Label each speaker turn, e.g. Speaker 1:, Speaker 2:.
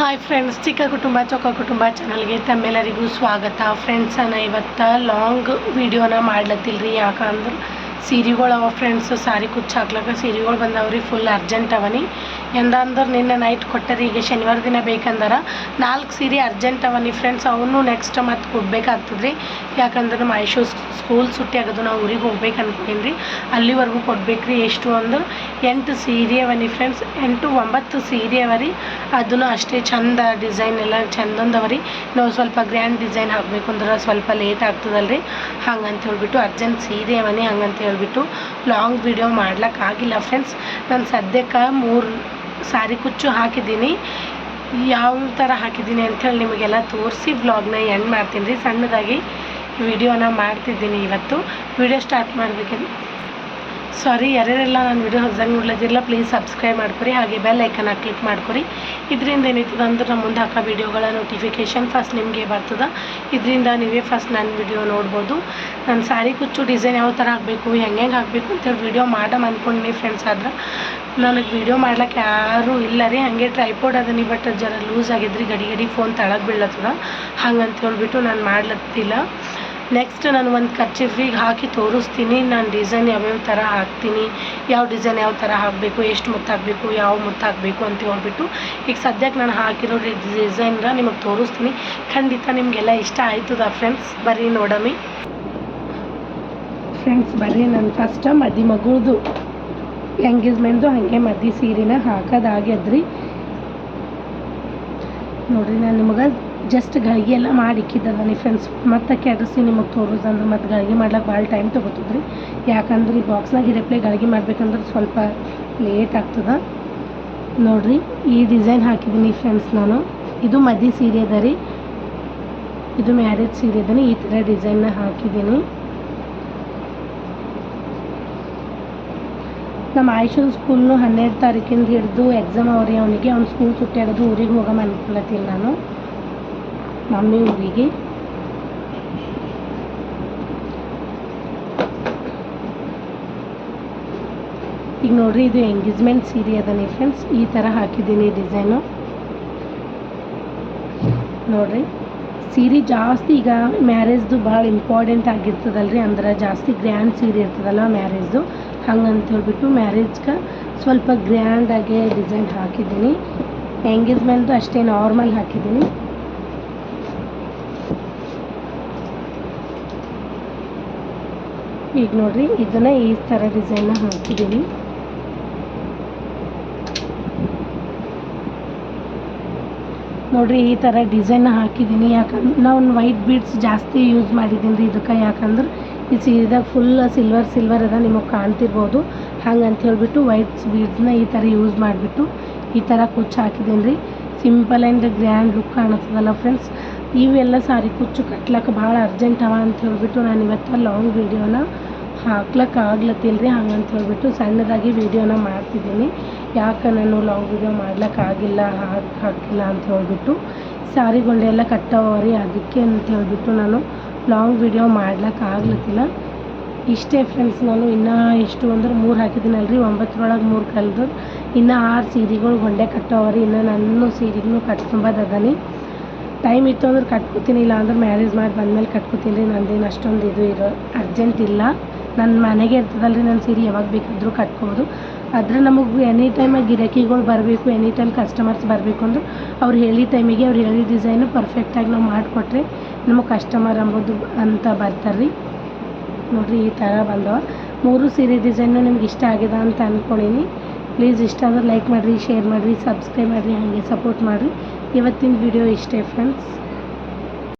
Speaker 1: Hi friends ಚಿಕ್ಕ ಕುಟುಂಬ ಚೊಕ್ಕ ಕುಟುಂಬ ಚಾನಲ್ಗೆ ತಮ್ಮೆಲ್ಲರಿಗೂ ಸ್ವಾಗತ. ಫ್ರೆಂಡ್ಸ್ ನಾನು ಇವತ್ತು ಲಾಂಗ್ ವಿಡಿಯೋನ ಮಾಡ್ಲತ್ತಿಲ್ರಿ. ಯಾಕಂದ್ರೆ ಸೀರೆಗಳವ ಫ್ರೆಂಡ್ಸ್ ಸಾರಿ ಕುಚ್ಚು ಹಾಕ್ಲಕ್ಕ ಸೀರೆಗಳು ಬಂದವ್ರಿ ಫುಲ್ ಅರ್ಜೆಂಟ್ ಅವನಿ. ಎಂದಂದ್ರೆ ನಿನ್ನೆ ನೈಟ್ ಕೊಟ್ಟರಿ ಈಗ ಶನಿವಾರ ದಿನ ಬೇಕಂದ್ರೆ. ನಾಲ್ಕು ಸೀರೆ ಅರ್ಜೆಂಟ್ ಅವನಿ ಫ್ರೆಂಡ್ಸ್ ಅವನು ನೆಕ್ಸ್ಟ್ ಮತ್ತೆ ಕೊಡ್ಬೇಕಾಗ್ತದೆ ರೀ ಯಾಕಂದ್ರೆ ನಮ್ಮ ಆಯುಷು ಸ್ಕೂಲ್ ಸುಟ್ಟಿ ಆಗೋದು, ನಾವು ಊರಿಗೆ ಹೋಗ್ಬೇಕು ಅನ್ಕೊಂಡೀನಿ ರೀ ಅಲ್ಲಿವರೆಗೂ ಕೊಡ್ಬೇಕು ರೀ ಎಷ್ಟು ಅಂದ್ರೆ ಎಂಟು ಸೀರೆ ಅವನಿ ಫ್ರೆಂಡ್ಸ್ ಎಂಟು ಒಂಬತ್ತು ಸೀರೆ ಅವ ರೀ. ಅದನ್ನು ಅಷ್ಟೇ ಚಂದ ಡಿಸೈನ್ ಎಲ್ಲ ಚಂದೊಂದು ಅವ ರೀ. ನಾವು ಸ್ವಲ್ಪ ಗ್ರ್ಯಾಂಡ್ ಡಿಸೈನ್ ಹಾಕಬೇಕು ಅಂದ್ರೆ ಸ್ವಲ್ಪ ಲೇಟ್ ಆಗ್ತದಲ್ಲ ರೀ ಹಂಗಂತ ಹೇಳ್ಬಿಟ್ಟು ಅರ್ಜೆಂಟ್ ಸೀರೆ ಅವನಿ ಹಂಗಂತ ಹೇಳ್ಬಿಟ್ಟು ಲಾಂಗ್ ವಿಡಿಯೋ ಮಾಡ್ಲಿಕ್ಕಾಗಿಲ್ಲ ಫ್ರೆಂಡ್ಸ್ ನಾನು ಸದ್ಯಕ್ಕೆ ಮೂರು ಸಾರಿ ಕುಚ್ಚು ಹಾಕಿದ್ದೀನಿ. ಯಾವ ಥರ ಹಾಕಿದ್ದೀನಿ ಅಂಥೇಳಿ ನಿಮಗೆಲ್ಲ ತೋರಿಸಿ ವ್ಲಾಗ್ನ ಎಂಡ್ ಮಾಡ್ತೀನಿ ರೀ. ಸಣ್ಣದಾಗಿ ವಿಡಿಯೋನ ಮಾಡ್ತಿದ್ದೀನಿ ಇವತ್ತು. ವಿಡಿಯೋ ಸ್ಟಾರ್ಟ್ ಮಾಡಬೇಕಂದ್ರೆ ಸಾರಿ ಯಾರ್ಯಾರೆಲ್ಲ ನಾನು ವಿಡಿಯೋ ಹೊಸದಾಗಿ ನೋಡ್ಲತ್ತಿರಲ್ಲ ಪ್ಲೀಸ್ ಸಬ್ಸ್ಕ್ರೈಬ್ ಮಾಡ್ಕೊರಿ. ಹಾಗೆ ಬೆಲ್ ಐಕನ್ನ ಕ್ಲಿಕ್ ಮಾಡ್ಕೊರಿ. ಇದರಿಂದ ಏನಾಯ್ತದ ಅಂದ್ರೆ ನಮ್ಮ ಮುಂದೆ ಹಾಕೋ ವಿಡಿಯೋಗಳ ನೋಟಿಫಿಕೇಷನ್ ಫಸ್ಟ್ ನಿಮಗೆ ಬರ್ತದೆ. ಇದರಿಂದ ನೀವೇ ಫಸ್ಟ್ ನನ್ನ ವಿಡಿಯೋ ನೋಡ್ಬೋದು. ನನ್ನ ಸಾರಿ ಕುಚ್ಚು ಡಿಸೈನ್ ಯಾವ ಥರ ಹಾಕಬೇಕು, ಹೆಂಗೆ ಹಾಕಬೇಕು ಅಂತೇಳಿ ವಿಡಿಯೋ ಮಾಡಮ್ ಅಂದ್ಕೊಂಡಿನಿ ಫ್ರೆಂಡ್ಸ್ ಆದ್ರೆ. ನನಗೆ ವಿಡಿಯೋ ಮಾಡ್ಲಿಕ್ಕೆ ಯಾರೂ ಇಲ್ಲ ರೀ. ಹಾಗೆ ಟ್ರೈಪೋಡ್ ಅದನಿ ಬಟ್ ಜರ ಲೂಸ್ ಆಗಿದ್ರಿ. ಗಡಿ ಗಡಿ ಫೋನ್ ತಳಗೆ ಬೀಳತ್ತದ ಹಂಗಂತ ಹೇಳ್ಬಿಟ್ಟು ನಾನು ಮಾಡ್ಲತ್ತಿಲ್ಲ. ನೆಕ್ಸ್ಟ್ ನಾನು ಒಂದು ಕರ್ಚಿಫಿಗೆ ಹಾಕಿ ತೋರಿಸ್ತೀನಿ. ನಾನು ಡಿಸೈನ್ ಯಾವ್ಯಾವ ಥರ ಹಾಕ್ತೀನಿ, ಯಾವ ಡಿಸೈನ್ ಯಾವ ಥರ ಹಾಕಬೇಕು, ಎಷ್ಟು ಮುತ್ತು ಹಾಕಬೇಕು ಯಾವ ಮುತ್ತು ಹಾಕಬೇಕು ಅಂತ ಹೇಳ್ಬಿಟ್ಟು ಈಗ ಸದ್ಯಕ್ಕೆ ನಾನು ಹಾಕಿರೋ ಡಿಸೈನ್ನ ನಿಮಗೆ ತೋರಿಸ್ತೀನಿ. ಖಂಡಿತ ನಿಮಗೆಲ್ಲ ಇಷ್ಟ ಆಯ್ತದ ಫ್ರೆಂಡ್ಸ್ ಬರ್ರಿ ನೋಡಮಿ. ಫ್ರೆಂಡ್ಸ್ ಬರ್ರಿ ನಾನು ಫಸ್ಟ್ ಮದಿ ಮಗುದು ಎಂಗೇಜ್ಮೆಂಟ್ದು ಹಾಗೆ ಮದಿ ಸೀರೆನ ಹಾಕೋದಾಗ್ಯದ್ರಿ ನೋಡ್ರಿ, ನಾನು ನಿಮಗೆ ಜಸ್ಟ್ ಗಳಿಗೆ ಎಲ್ಲ ಮಾಡಿ ಇಕ್ಕಿದ್ದದಾನಿ ಫ್ರೆಂಡ್ಸ್ ಮತ್ತೆ ಕೆಡಿಸಿ ನಿಮಗೆ ತೋರಿಸಂದ್ರೆ ಮತ್ತೆ ಗಳಿಗೆ ಮಾಡ್ಲಿಕ್ಕೆ ಭಾಳ ಟೈಮ್ ತೊಗೋತದ್ರಿ. ಯಾಕಂದ್ರೆ ಈ ಬಾಕ್ಸ್ನಾಗ ಇರಪ್ಲೇ ಗಳಿಗೆ ಮಾಡ್ಬೇಕಂದ್ರೆ ಸ್ವಲ್ಪ ಲೇಟ್ ಆಗ್ತದೆ. ನೋಡ್ರಿ, ಈ ಡಿಸೈನ್ ಹಾಕಿದ್ದೀನಿ ಫ್ರೆಂಡ್ಸ್ ನಾನು. ಇದು ಮದಿ ಸೀರೆ ಅದ ರೀ. ಇದು ಮ್ಯಾರೇಜ್ ಸೀರೆ ಅದಾನಿ ಈ ಥರ ಡಿಸೈನ್ನ ಹಾಕಿದ್ದೀನಿ. ನಮ್ಮ ಆಯುಷನ್ ಸ್ಕೂಲ್ನು ಹನ್ನೆರಡು ತಾರೀಕಿಂದ ಹಿಡಿದು ಎಕ್ಸಾಮ್ ಅವ್ರಿ, ಅವನಿಗೆ ಅವ್ನು ಸ್ಕೂಲ್ ಸುಟ್ಟಿ ಆಗೋದು ಊರಿಗೆ ಹೋಗಮ್ಮ ಅನ್ಕೊಳತ್ತೀನಿ ನಾನು. ಮಮ್ಮಿ ಊರಿಗೆ. ಈಗ ನೋಡ್ರಿ, ಇದು ಎಂಗೇಜ್ಮೆಂಟ್ ಸೀರೆ ಅದನಿ ಫ್ರೆಂಡ್ಸ್ ಈ ಥರ ಹಾಕಿದ್ದೀನಿ ಡಿಸೈನು ನೋಡ್ರಿ ಸೀರೆ ಜಾಸ್ತಿ ಈಗ ಮ್ಯಾರೇಜ್ದು ಭಾಳ ಇಂಪಾರ್ಟೆಂಟ್ ಆಗಿರ್ತದಲ್ರಿ, ಅಂದ್ರೆ ಜಾಸ್ತಿ ಗ್ರ್ಯಾಂಡ್ ಸೀರೆ ಇರ್ತದಲ್ಲ ಮ್ಯಾರೇಜ್ದು ಹಂಗಂತ ಹೇಳ್ಬಿಟ್ಟು ಮ್ಯಾರೇಜ್ಗೆ ಸ್ವಲ್ಪ ಗ್ರ್ಯಾಂಡಾಗೆ ಡಿಸೈನ್ ಹಾಕಿದ್ದೀನಿ. ಎಂಗೇಜ್ಮೆಂಟ್ದು ಅಷ್ಟೇ ನಾರ್ಮಲ್ ಹಾಕಿದ್ದೀನಿ. ಈಗ ನೋಡ್ರಿ, ಇದನ್ನ ಈ ಥರ ಡಿಸೈನ್ನ ಹಾಕಿದ್ದೀನಿ. ನೋಡ್ರಿ ಈ ಥರ ಡಿಸೈನ್ ಹಾಕಿದ್ದೀನಿ ಯಾಕಂದ್ರೆ ನಾನು ವೈಟ್ ಬೀಡ್ಸ್ ಜಾಸ್ತಿ ಯೂಸ್ ಮಾಡಿದ್ದೀನಿ ರೀ ಇದಕ್ಕೆ. ಯಾಕಂದ್ರೆ ಈ ಸೀರೆದಾಗ ಫುಲ್ ಸಿಲ್ವರ್ ಸಿಲ್ವರ್ ಅದ, ನಿಮಗೆ ಕಾಣ್ತಿರ್ಬೋದು. ಹಂಗೆ ಅಂತ ಹೇಳಿಬಿಟ್ಟು ವೈಟ್ ಬೀಡ್ಸ್ನ ಈ ಥರ ಯೂಸ್ ಮಾಡಿಬಿಟ್ಟು ಈ ಥರ ಕುಚ್ಚು ಹಾಕಿದ್ದೀನಿ ರೀ ಸಿಂಪಲ್ ಆ್ಯಂಡ್ ಗ್ರ್ಯಾಂಡ್ ಲುಕ್ ಕಾಣಿಸ್ತದಲ್ಲ ಫ್ರೆಂಡ್ಸ್ ಇವೆಲ್ಲ ಸಾರಿ ಕುಚ್ಚು ಕಟ್ಲಕ್ಕೆ ಭಾಳ ಅರ್ಜೆಂಟ್ ಅವ ಅಂತ ಹೇಳಿಬಿಟ್ಟು ನಾನು ಇವತ್ತು ಲಾಂಗ್ ವೀಡಿಯೋನ ಹಾಕ್ಲಕ್ಕೆ ಆಗ್ಲತ್ತಿಲ್ಲ ರೀ ಹಂಗಂತ ಹೇಳ್ಬಿಟ್ಟು ಸಣ್ಣದಾಗಿ ವೀಡಿಯೋನ ಮಾಡ್ತಿದ್ದೀನಿ ಯಾಕೆ ನಾನು ಲಾಂಗ್ ವೀಡಿಯೋ ಮಾಡ್ಲಿಕ್ಕೆ ಆಗಿಲ್ಲ ಹಾಕಿ, ಹಾಕಿಲ್ಲ ಅಂತ ಹೇಳ್ಬಿಟ್ಟು ಎಲ್ಲ ಕಟ್ಟವರಿ ಅದಕ್ಕೆ ಅಂತ ಹೇಳಿಬಿಟ್ಟು ನಾನು ಲಾಂಗ್ ವೀಡಿಯೋ ಮಾಡ್ಲಿಕ್ಕೆ ಆಗ್ಲತ್ತಿಲ್ಲ ಇಷ್ಟೇ ಫ್ರೆಂಡ್ಸ್ ನಾನು ಇನ್ನೂ ಎಷ್ಟು ಅಂದ್ರೆ ಮೂರು ಹಾಕಿದ್ದೀನಲ್ರಿ ಒಂಬತ್ತರೊಳಗೆ ಮೂರು ಕಲ್ದು ಇನ್ನು ಆರು ಸೀರೆಗಳು ಗೊಂಡೆ ಕಟ್ಟವರಿ, ಇನ್ನು ನನ್ನ ಸೀರೆಗೂ ಕಟ್ಕೊಂಬದು ಅದನಿ ಟೈಮ್ ಇತ್ತು ಅಂದ್ರೆ ಕಟ್ಕೋತೀನಿ ಇಲ್ಲ ಅಂದ್ರೆ ಮ್ಯಾರೇಜ್ ಮಾಡಿ ಬಂದಮೇಲೆ ಕಟ್ಕೋತೀನಿ ರೀ, ನಂದೇನು ಅಷ್ಟೊಂದು ಇದು ಇರೋ ಅರ್ಜೆಂಟ್ ಇಲ್ಲ. ನನ್ನ ಮನೆಗೆ ಇರ್ತದಲ್ಲ ರೀ ನನ್ನ ಸೀರೆ ಯಾವಾಗ ಬೇಕಿದ್ರೂ ಕಟ್ಕೋಬೋದು. ಆದರೆ ನಮಗೆ ಎನಿ ಟೈಮ್ ಗಿರಾಕಿಗಳು ಬರಬೇಕು ಎನಿ ಟೈಮ್ ಕಸ್ಟಮರ್ಸ್ ಬರಬೇಕು ಅಂದ್ರೆ ಅವ್ರು ಹೇಳಿದ ಟೈಮಿಗೆ ಅವ್ರು ಹೇಳಿದ ಡಿಸೈನು ಪರ್ಫೆಕ್ಟಾಗಿ ನಾವು ಮಾಡಿಕೊಟ್ರೆ ನಮಗೆ ಕಸ್ಟಮರ್ ಅಂಬೋದು ಅಂತ ಬರ್ತಾರೆ ರೀ ನೋಡಿರಿ ಈ ಥರ ಬಂದವ. ಮೂರು ಸೀರೆ ಡಿಸೈನು ನಿಮ್ಗೆ ಇಷ್ಟ ಆಗಿದೆ ಅಂತ ಅಂದ್ಕೊಂಡೀನಿ ಪ್ಲೀಸ್ ಇಷ್ಟ ಆದರೆ ಲೈಕ್ ಮಾಡಿರಿ ಶೇರ್ ಮಾಡಿರಿ ಸಬ್ಸ್ಕ್ರೈಬ್ ಮಾಡಿರಿ, ಹಾಗೆ ಸಪೋರ್ಟ್ ಮಾಡಿರಿ. ಇವತ್ತಿನ ವಿಡಿಯೋ ಇಷ್ಟೇ ಫ್ರೆಂಡ್ಸ್